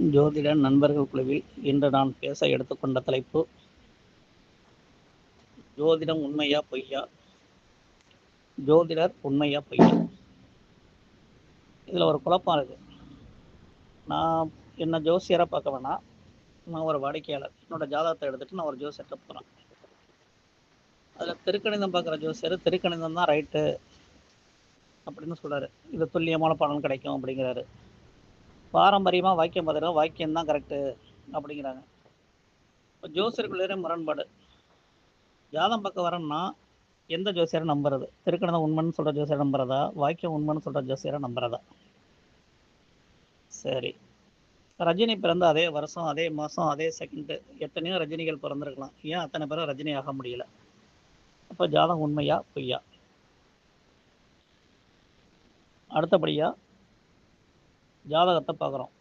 ஜோதிட நண்பர்கள் குழுவில் இன்று நான் பேச எடுத்துக்கொண்ட தலைப்பு ஜோதிடம் உண்மையா பொய்யா? ஜோதிடர் உண்மையா பொய்யா? இதில் ஒரு குழப்பம் இருக்குது நான் என்ன ஜோசியராக பார்க்க வேணாம் நான் ஒரு வாடிக்கையாளர். என்னோட ஜாதகத்தை எடுத்துட்டு நான் ஒரு ஜோசியர்கிட்ட போகிறேன் அதில் திருக்கணிதம் பார்க்குற ஜோசியர் திருக்கணிதம் தான் ரைட்டு அப்படின்னு சொல்கிறாரு இது துல்லியமான பலன் கிடைக்கும் அப்படிங்கிறாரு. பாரம்பரியமாக வாக்கியம் பார்த்தீங்கன்னா வாக்கியம் தான் கரெக்டு அப்படிங்கிறாங்க. இப்போ ஜோசியர்களுடைய முரண்பாடு. ஜாதம் பக்கம் வரேன்னா எந்த ஜோசியரை நம்புறது? திருக்கணிதம் உண்மைன்னு சொல்கிற ஜோசியரை நம்புறதா? வாக்கியம் உண்மைன்னு சொல்கிற ஜோசியரை நம்புறதா? சரி. ரஜினி பிறந்த அதே வருஷம் அதே மாதம் அதே செகண்டு எத்தனையோ ரஜினிகள் பிறந்திருக்கலாம். ஏன் அத்தனை பேரும் ரஜினி ஆக முடியல? அப்போ ஜாதகம் உண்மையா பொய்யா? அடுத்தபடியாக ஜாதகத்தை பார்க்குறோம்.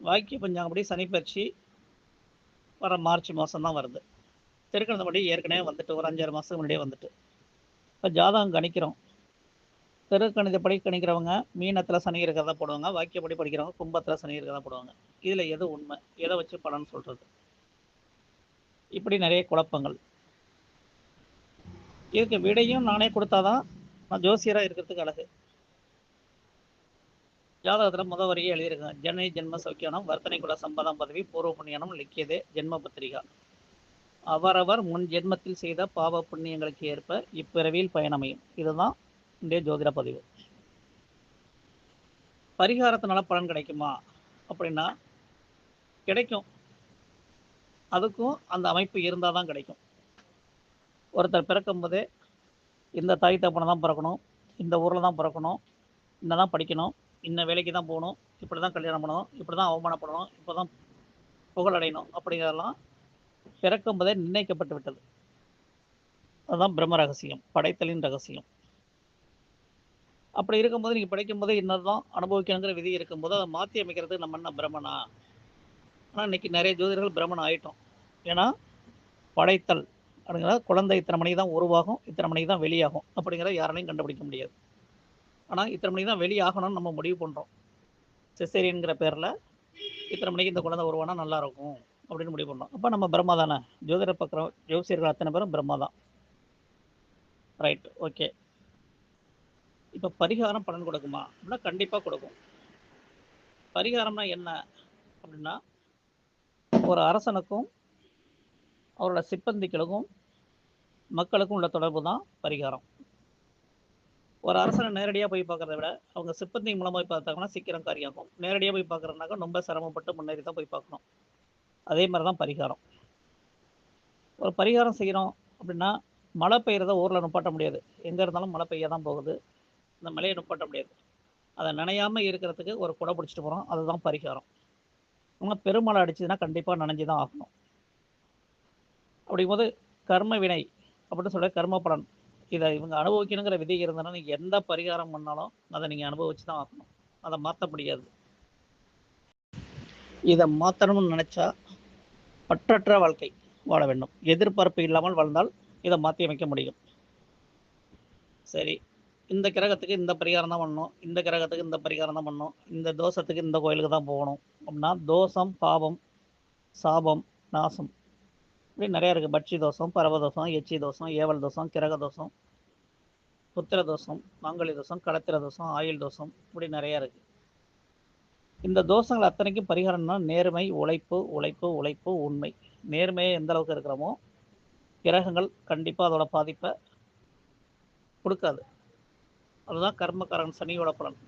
வாக்கிய பஞ்சாங்கப்படி சனிப்பயிற்சி வர மார்ச் மாதம் தான் வருது. திருக்கணந்தபடி ஏற்கனவே வந்துட்டு ஒரு அஞ்சாறு மாதத்துக்கு முன்னாடியே வந்துட்டு. இப்போ ஜாதகம் கணிக்கிறோம். திருக்கணிதப்படி கணிக்கிறவங்க மீனத்தில் சனி இருக்கிறதா போடுவாங்க வாக்கியப்படி படிக்கிறவங்க கும்பத்தில் சனி இருக்கிறதா போடுவாங்க. இதில் எது உண்மை? எதை வச்சு பலன் சொல்கிறது இப்படி நிறைய குழப்பங்கள். இதுக்கு விடையும் நானே கொடுத்தாதான் நான் ஜோசியராக இருக்கிறதுக்கு அழகு. ஜாதகத்தில் முத வரையே எழுதியிருக்காங்க ஜனனி ஜென்ம சௌக்கியானம் வர்த்தனை குல சம்பதம் பதவி பூர்வ புண்ணியானம் லிக்கியதே ஜென்ம பத்திரிகா. அவரவர் முன் ஜென்மத்தில் செய்த பாவ புண்ணியங்களுக்கு ஏற்ப இப்பிறவியில் பயணமையும் இதுதான் இன்றைய ஜோதிட பதிவு. பரிகாரத்தினால பலன் கிடைக்குமா? அப்படின்னா கிடைக்கும். அதுக்கும் அந்த அமைப்பு இருந்தால் தான் கிடைக்கும். ஒருத்தர் பிறக்கும் போதே இந்த தாய் தப்பனை தான் பிறக்கணும் இந்த ஊரில் தான் பிறக்கணும் இந்த தான் படிக்கணும் இன்ன வேலைக்கு தான் போகணும். இப்படி தான் கல்யாணம் பண்ணணும். இப்படி தான் அவமானப்படணும். இப்போ தான் புகழடையணும் அப்படிங்கிறதெல்லாம் பிறக்கும் போதே நிர்ணயிக்கப்பட்டு விட்டது. அதுதான் பிரம்ம ரகசியம். படைத்தலின் ரகசியம். அப்படி இருக்கும்போது நீங்கள் படைக்கும் போதே இன்னதான் அனுபவிக்கணுங்கிற விதி இருக்கும்போது அதை மாற்றி அமைக்கிறதுக்கு நம்ம என்ன பிரம்மனா? ஆனால் இன்னைக்கு நிறைய ஜோதிடர்கள் பிரம்மன் ஆயிட்டோம். ஏன்னா படைத்தல் அப்படிங்கிற குழந்தை இத்தனை மணிக்கு தான் உருவாகும் இத்தனை மணிக்கு தான் வெளியாகும் அப்படிங்கிறத யாராலையும் கண்டுபிடிக்க முடியாது. ஆனால் இத்தனை மணிக்கு தான் வெளியாகணும்னு நம்ம முடிவு பண்ணுறோம் செசேரியன்கிற பேரில் இத்தனை மணிக்கு இந்த குழந்தை உருவானா நல்லா இருக்கும் அப்படின்னு முடிவு பண்ணுறோம் அப்போ நம்ம பிரம்மா தானே? ஜோதிட பக்கம் ஜோசியர்கள் அத்தனை பேரும் பிரம்மா தான். ரைட் ஓகே இப்போ பரிகாரம் பலன் கொடுக்குமா? அப்படின்னா கண்டிப்பாக கொடுக்கும். பரிகாரம்னா என்ன அப்படின்னா ஒரு அரசனுக்கும் அவரோட சிப்பந்திகளுக்கும் மக்களுக்கும் உள்ள தொடர்பு தான் பரிகாரம். ஒரு அரசனை நேரடியாக போய் பார்க்கறத விட அவங்க சிப்பந்தி மூலமாக போய் பார்த்தாங்கன்னா சீக்கிரம் காரியாகும். நேரடியாக போய் பார்க்குறதுனாக்க ரொம்ப சிரமப்பட்டு முன்னேறி தான் போய் பார்க்கணும். அதே மாதிரி தான் பரிகாரம். ஒரு பரிகாரம் செய்கிறோம் அப்படின்னா மழை பெய்கிறத ஊரில் நுப்பாட்ட முடியாது. எங்கே இருந்தாலும் மழை பெய்ய தான் போகுது. இந்த மழையை நுப்பாட்ட முடியாது. அதை நனையாமல் இருக்கிறதுக்கு ஒரு குடை பிடிச்சிட்டு போகிறோம் அதுதான் பரிகாரம். ஆனால் பெருமழை அடிச்சதுன்னா கண்டிப்பாக நனைஞ்சு தான் ஆகணும். அப்படிங்கும்போது கர்ம வினை அப்படின்னு சொல்கிற கர்ம பலன். இதை இவங்க அனுபவிக்கணுங்கிற விதி இருந்தனா எந்த பரிகாரம் பண்ணாலும் அதை நீங்கள் அனுபவிச்சு தான் ஆகணும். அதை மாற்ற முடியாது. இதை மாற்றணும்னு நினச்சா பற்றற்ற வாழ்க்கை வாழ வேண்டும். எதிர்பார்ப்பு இல்லாமல் வாழ்ந்தால் இதை மாற்றி அமைக்க முடியும். சரி. இந்த கிரகத்துக்கு இந்த பரிகாரம் தான் பண்ணணும். இந்த கிரகத்துக்கு இந்த பரிகாரம் தான் பண்ணணும். இந்த தோஷத்துக்கு இந்த கோயிலுக்கு தான் போகணும். அப்படின்னா தோஷம் பாவம் சாபம் நாசம். இப்படி நிறையா இருக்குது பட்சி தோஷம் பரவ தோசம் எச்சி தோசம் ஏவல் தோஷம் கிரக தோஷம் புத்திர தோஷம் மாங்கலி தோஷம் கடத்திர தோசம் ஆயுள் தோசம் இப்படி நிறையா இருக்குது இந்த தோஷங்கள் அத்தனைக்கும் பரிகாரம்னா நேர்மை உழைப்பு உழைப்பு உழைப்பு உண்மை. நேர்மையை எந்த அளவுக்கு இருக்கிறோமோ கிரகங்கள் கண்டிப்பாக அதோட பாதிப்பை கொடுக்காது. அதுதான் கர்மக்காரன் சனியோட பலன்.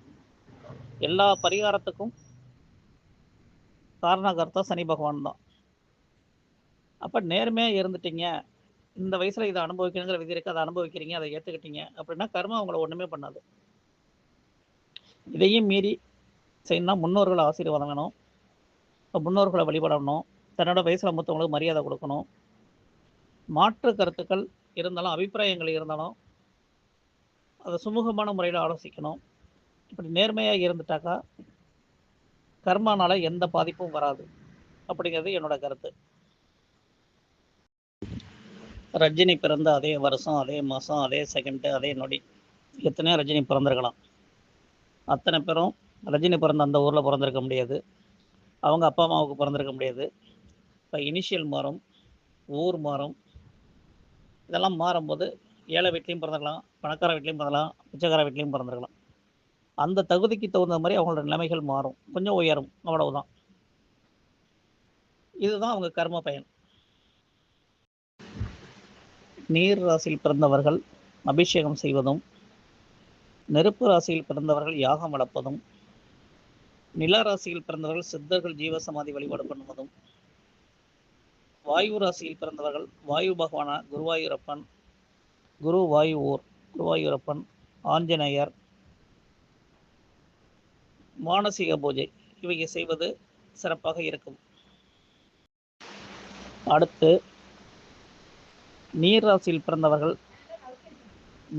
எல்லா பரிகாரத்துக்கும் காரணகர்த்தா சனி பகவான் தான். அப்போ நேர்மையாக இருந்துட்டீங்க. இந்த வயசில் இதை அனுபவிக்கணுங்கிற விதி இருக்குது அதை அனுபவிக்கிறீங்க அதை ஏற்றுக்கிட்டீங்க அப்படின்னா கர்மம் அவங்கள ஒன்றுமே பண்ணாது. இதையும் மீறி செய்யணும்னா முன்னோர்கள் ஆசீர்வாதம் வேணும். முன்னோர்களை வழிபடணும். தன்னோட வயசில் மூத்தவங்களுக்கு மரியாதை கொடுக்கணும். மாற்று கருத்துக்கள் இருந்தாலும் அபிப்பிராயங்கள் இருந்தாலும் அதை சுமூகமான முறையில் ஆலோசிக்கணும். இப்படி நேர்மையாக இருந்துட்டாக்கா கர்மானால் எந்த பாதிப்பும் வராது. அப்படிங்கிறது என்னோட கருத்து. ரஜினி பிறந்த அதே வருஷம் அதே மாதம் அதே செகண்டு அதே நொடி. எத்தனையோ ரஜினி பிறந்திருக்கலாம். அத்தனை பேரும் ரஜினி பிறந்த அந்த ஊரில் பிறந்திருக்க முடியாது. அவங்க அப்பா அம்மாவுக்கு பிறந்திருக்க முடியாது. இப்போ இனிஷியல் மாறும் ஊர் மாறும். இதெல்லாம் மாறும்போது ஏழை வீட்லேயும் பிறந்திருக்கலாம் பணக்கார வீட்லேயும் பிறந்தலாம் பிச்சைக்கார வீட்லேயும் பிறந்திருக்கலாம். அந்த தகுதிக்கு தகுந்த மாதிரி அவங்களோட நிலைமைகள் மாறும். கொஞ்சம் உயரும் அவ்வளவுதான். இதுதான் அவங்க கர்ம பயன். நீர் ராசியில் பிறந்தவர்கள் அபிஷேகம் செய்வதும் நெருப்பு ராசியில் பிறந்தவர்கள் யாகம் வளர்ப்பதும் நில ராசியில் பிறந்தவர்கள் சித்தர்கள் ஜீவசமாதி வழிபாடு பண்ணுவதும் வாயு ராசியில் பிறந்தவர்கள் வாயு பகவான குருவாயூரப்பன் குரு வாயு ஊர் குருவாயூரப்பன் ஆஞ்சநேயர் மானசீக பூஜை இவையை செய்வது சிறப்பாக இருக்கும். அடுத்து நீர் ராசியில் பிறந்தவர்கள்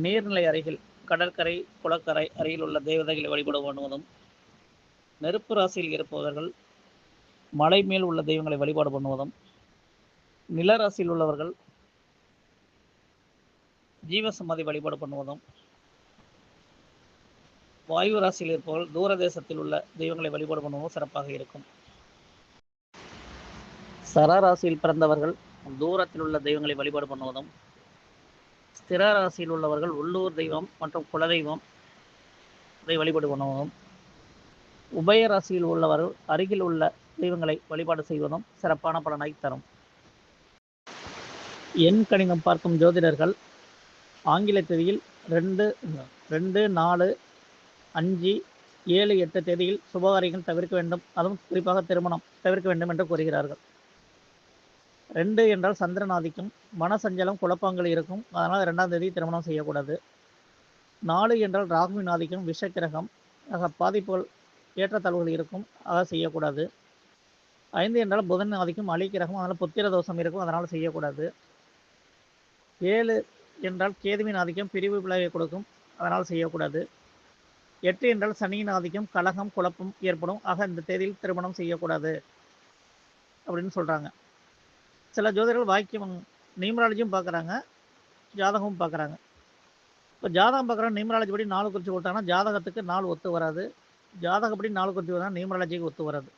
நீர்நிலை அருகில் கடற்கரை குளக்கரை அருகில் உள்ள தேவதைகளை வழிபாடு பண்ணுவதும் நெருப்பு ராசியில் இருப்பவர்கள் மலை மேல் உள்ள தெய்வங்களை வழிபாடு பண்ணுவதும் நில ராசியில் உள்ளவர்கள் ஜீவசமாதி வழிபாடு பண்ணுவதும் வாயு ராசியில் இருப்பவர்கள் தூர தேசத்தில் உள்ள தெய்வங்களை வழிபாடு பண்ணுவதும் சிறப்பாக இருக்கும். சர ராசியில் பிறந்தவர்கள் தூரத்தில் உள்ள தெய்வங்களை வழிபாடு பண்ணுவதும் ஸ்திர ராசியில் உள்ளவர்கள் உள்ளூர் தெய்வம் மற்றும் குலதெய்வம் அதை வழிபாடு பண்ணுவதும் உபய ராசியில் உள்ளவர்கள் அருகில் உள்ள தெய்வங்களை வழிபாடு செய்வதும் சிறப்பான பலனை தரும். எண் கணிதம் பார்க்கும் ஜோதிடர்கள் ஆங்கில தேதியில் ரெண்டு ரெண்டு நாலு அஞ்சு ஏழு எட்டு தேதியில் சுபகாரியங்கள் தவிர்க்க வேண்டும். அதுவும் குறிப்பாக திருமணம் தவிர்க்க வேண்டும் என்று கூறுகிறார்கள். ரெண்டு என்றால் சந்திரன் ஆதிக்கம் மனசஞ்சலம் குழப்பங்கள் இருக்கும். அதனால் ரெண்டாம் தேதி திருமணம் செய்யக்கூடாது. நாலு என்றால் ராகுவின் ஆதிக்கம் விஷக்கிரகம். ஆக பாதிப்புகள் ஏற்றத்தாழ்வுகள் இருக்கும். அதை செய்யக்கூடாது. ஐந்து என்றால் புதன் ஆதிக்கம் அழிக்கிரகம் அதனால் புத்திர தோஷம் இருக்கும். அதனால் செய்யக்கூடாது. ஏழு என்றால் கேதுவின் ஆதிக்கம் பிரிவு விளைவை கொடுக்கும். அதனால் செய்யக்கூடாது. எட்டு என்றால் சனியின் ஆதிக்கம் கலகம் குழப்பம் ஏற்படும். ஆக இந்த தேதியில் திருமணம் செய்யக்கூடாது அப்படின்னு சொல்கிறாங்க சில ஜோதிடர்கள் வாக்கியம் நியூமராலஜியும் பார்க்குறாங்க ஜாதகமும் பார்க்குறாங்க. இப்போ ஜாதகம் பார்க்குற நியூமராலஜி படி நாலு குறித்து கொடுத்தாங்கன்னா ஜாதகத்துக்கு நாள் ஒத்து வராது. ஜாதகப்படி நாலு குறித்து வந்தால் நியூமராலஜிக்கு ஒத்து வராது.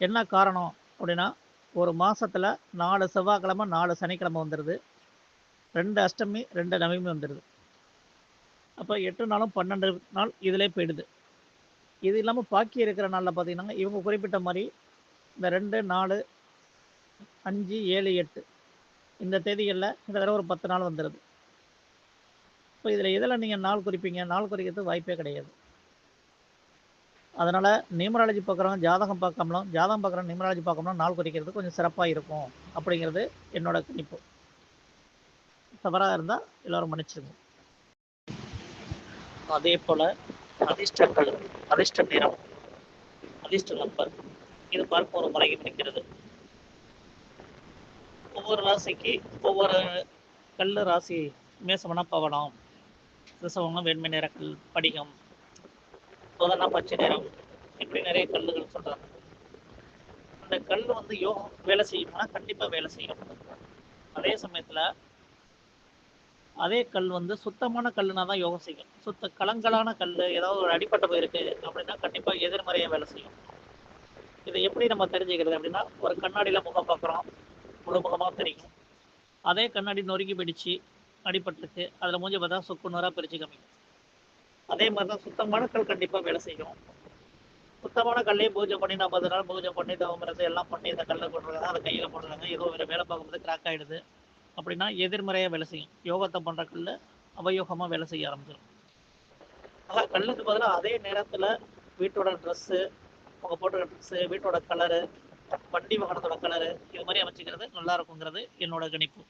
என்ன காரணம் அப்படின்னா ஒரு மாதத்தில் நாலு செவ்வாய்க்கிழமை நாலு சனிக்கிழமை வந்துடுது ரெண்டு அஷ்டமி ரெண்டு நவமி வந்துடுது அப்போ எட்டு நாளும் பன்னெண்டு நாள் இதிலே போயிடுது. இது இல்லாமல் பாக்கி இருக்கிற நாளில் பார்த்தீங்கன்னா இவங்க குறிப்பிட்ட மாதிரி இந்த ரெண்டு நாலு அஞ்சு ஏழு எட்டு. இந்த தேதிகளில் இந்த தடவை ஒரு பத்து நாள் வந்துடுது இப்போ இதில் எதில் நீங்கள் நாள் குறிப்பீங்க? நாள் குறிக்கிறது வாய்ப்பே கிடையாது. அதனால் நியூமராலஜி பார்க்குறவங்க ஜாதகம் பார்க்காமலும் ஜாதகம் பார்க்குறவங்க நியூமராலஜி பார்க்காமலும் நாள் குறிக்கிறது கொஞ்சம் சிறப்பாக இருக்கும் அப்படிங்கிறது என்னோட கணிப்பு. தவறாக இருந்தால் எல்லோரும் மன்னிச்சிருங்க. அதே போல் அதிர்ஷ்டங்கள் அதிர்ஷ்ட நிறம் அதிர்ஷ்ட நம்பர் இது பார்க்கும் ஒரு முறையை பிடிக்கிறது ஒவ்வொரு ராசிக்கு ஒவ்வொரு கல் ராசி மேசமனா பவனம். ரிசவம்னா வெண்மை நிற கல் படிகம். புதனா பச்சை நிறம் இப்படி நிறைய கல்லுகள் சொல்றாங்க. அந்த கல் வந்து யோகம் வேலை செய்யும்னா கண்டிப்பா வேலை செய்யும். அதே சமயத்துல அதே கல் வந்து சுத்தமான கல்லுனா தான் யோகம் செய்யும். சுத்த கலங்கலான கல் ஏதாவது ஒரு அடிப்பட்ட போயிருக்கு அப்படின்னா கண்டிப்பா எதிர்மறையா வேலை செய்யும். இதை எப்படி நம்ம தெரிஞ்சுக்கிறது அப்படின்னா ஒரு கண்ணாடியில முகம் பார்க்குறோம். முழுமுகமாக தெரியும். அதே கண்ணாடி நொறுக்கி பிடிச்சு அடிபட்டிருக்கு. அதில் மூஞ்சி பார்த்தா சுக்கு நூறாக பிரித்து காமிக்கும் அதே மாதிரி தான் சுத்தமான கல் கண்டிப்பாக வேலை செய்யும். சுத்தமான கல்லையே பூஜை பண்ணி நாற்பது நாள் பூஜை பண்ணி தவமிறது எல்லாம் பண்ணி இந்த கல்லை போட்டுருக்காங்க அதை கையில் போடுறாங்க ஏதோ வேறு வேலை பார்க்கும்போது கிராக் ஆகிடுது அப்படின்னா எதிர்மறையாக வேலை செய்யும். யோகத்தை பண்ணுற கல் அவயோகமாக வேலை செய்ய ஆரம்பிச்சிடும் ஆனால் கல்லுக்கு பதிலாக அதே நேரத்தில் வீட்டோட ட்ரெஸ்ஸு அவங்க போட்டுருக்க ட்ரெஸ்ஸு வீட்டோட கலரு வண்டி வாகனத்தோட கலரு இது மாதிரி அமைச்சிக்கிறது நல்லா இருக்குங்கிறது என்னோட கணிப்பு.